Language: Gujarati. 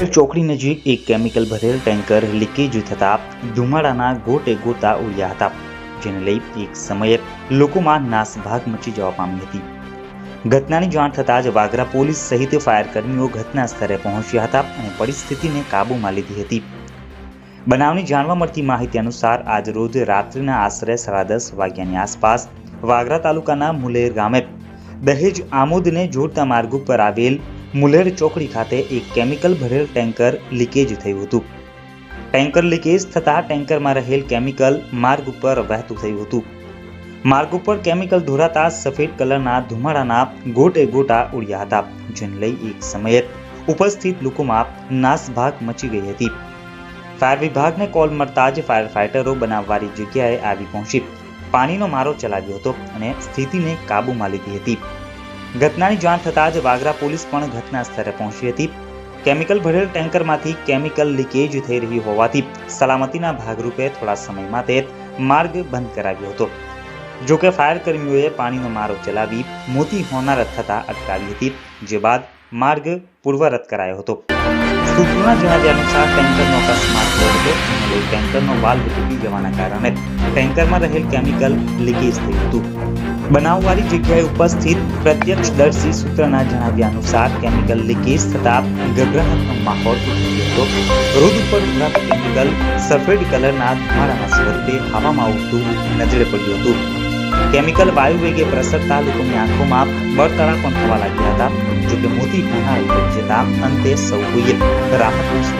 ચોકડી નજીક એક કેમિકલ ભરેલ ટેન્કર લીકેજ થતા ધુમાડાના ગોટે ગોતા ઉડ્યા હતા, જેને લઈ એક સમયે લોકોમાં નાસભાગ મચી જવા પામી હતી. ઘટનાની જાણ થતાં જ વાગરા પોલીસ સહિત ફાયર કર્મીઓ ઘટના સ્થળે પહોંચ્યા હતા અને પરિસ્થિતિને કાબૂમાં લીધી હતી. બનાવની જાણવા મળતી માહિતી અનુસાર, આજ રોજ રાત્રિના આશરે સાડા દસ વાગ્યાની આસપાસ વાગરા તાલુકાના મુલેર ગામે દહેજ આમોદને જોડતા માર્ગ ઉપર આવેલ મુલેર ચોકડી ખાતે એક કેમિકલ ભરેલ ટેન્કર લીકેજ થયું હતું. ટેન્કર લીકેજ થતાં ટેન્કરમાં રહેલ કેમિકલ માર્ગ ઉપર વહેતું થયું હતું. માર્ગ ઉપર કેમિકલ ધોરાતા સફેદ કલરના ધુમાડાના ગોટે ગોટા ઉડ્યા હતા, જેને લઈ એક સમયે ઉપસ્થિત લોકોમાં નાસભાગ મચી ગઈ હતી. ફાયર વિભાગને કોલ મળતા જ ફાયર ફાઇટરો બનાવવાની જગ્યાએ આવી પહોંચી. પાણીનો મારો ચલાવ્યો હતો અને સ્થિતિને કાબૂમાં લીધી હતી. ઘટનાની જાણ થતાં જ વાગરા પોલીસ પણ ઘટના સ્થળે પહોંચી હતી. કેમિકલ ભરેલ ટેન્કરમાંથી કેમિકલ લીકેજ થઈ રહી હોવાથી સલામતીના ભાગરૂપે થોડા સમય માટે માર્ગ બંધ કરાવ્યો હતો. જો કે ફાયર કર્મીઓએ પાણીનો મારો ચલાવી મોટી હોનારત થતાં અટકાવી હતી, જે બાદ માર્ગ પૂર્વરત કરાયો હતો. સૂત્રોના જણાવ્યા અનુસાર ટેન્કરનો અકસ્માત થયો હતો. અને ટેન્કરનો વાલ્વ તૂટી જવાના કારણે ટેન્કરમાં રહેલ કેમિકલ લીકેજ થયું હતું. બનાવવાળી જગ્યાએ ઉપસ્થિત પ્રત્યક્ષદર્શી સૂત્રના જણાવ્યા અનુસાર કેમિકલ લીકેજ થતા ગભરાટનો માહોલ ઉઠી હતો. રોડ ઉપર ઉભરાતું કેમિકલ સફેદ કલરના ધુમાડાના સ્વરૂપે હવામાં ઉઠતું નજરે પડ્યું હતું. કેમિકલ વાયુ વેગે પ્રસરતા લોકોની આંખોમાં બળતરા પણ થવા લાગ્યા હતા. જોકે મોટી តាមអន្តេសវាទក្រមពុស្